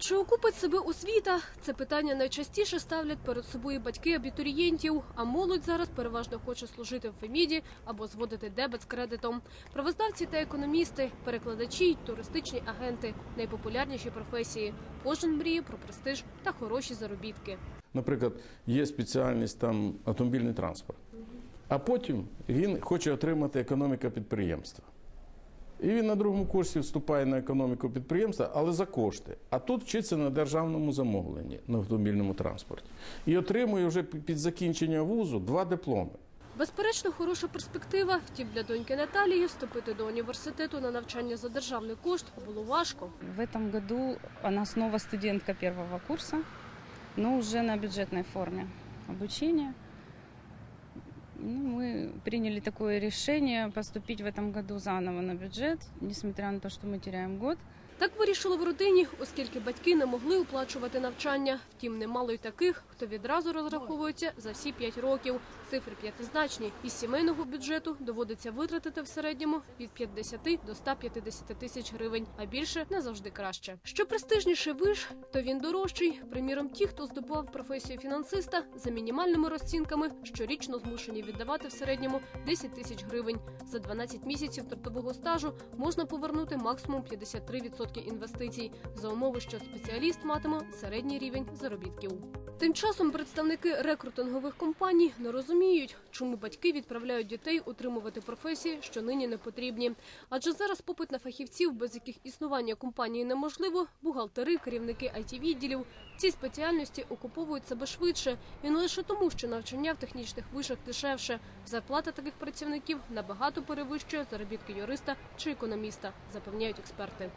Чи окупить себе освіта? Це питання найчастіше ставлять перед собою батьки абітурієнтів. А молодь зараз переважно хоче служити в Феміді або зводити дебет з кредитом. Правознавці та економісти, перекладачі, й туристичні агенти найпопулярніші професії. Кожен мріє про престиж та хороші заробітки. Наприклад, є спеціальність там автомобільний транспорт, а потім він хоче отримати економіка підприємства. І він на другому курсі вступає на економіку підприємства, але за кошти. А тут вчиться на державному замовленні на автомобільному транспорті. І отримує вже під закінчення вузу два дипломи. Безперечно, хороша перспектива. Втім, для доньки Наталії вступити до університету на навчання за державний кошт було важко. В этом году она снова студентка первого курса, но уже на бюджетной форме обучения. Ну, мы приняли такое решение поступить в этом году заново на бюджет, несмотря на то, что мы теряем год. Так вирішили в родині, оскільки батьки не могли оплачувати навчання. Втім, немало й таких, хто відразу розраховується за всі п'ять років. Цифри п'ятизначні. Із сімейного бюджету доводиться витратити в середньому від 50 до 150 тисяч гривень, а більше не завжди краще. Що престижніший виш, то він дорожчий. Приміром, ті, хто здобував професію фінансиста за мінімальними розцінками, щорічно змушені віддавати в середньому 10 тисяч гривень. За 12 місяців трудового стажу можна повернути максимум 53% інвестицій за умови, що спеціаліст матиме середній рівень заробітків. Тим часом представники рекрутингових компаній не розуміють, чому батьки відправляють дітей утримувати професії, що нині не потрібні. Адже зараз попит на фахівців, без яких існування компанії неможливо, бухгалтери, керівники it відділів ці спеціальності окуповують себе швидше, і не лише тому, що навчання в технічних вишах дешевше. Зарплата таких працівників набагато перевищує заробітки юриста чи економіста, запевняють експерти.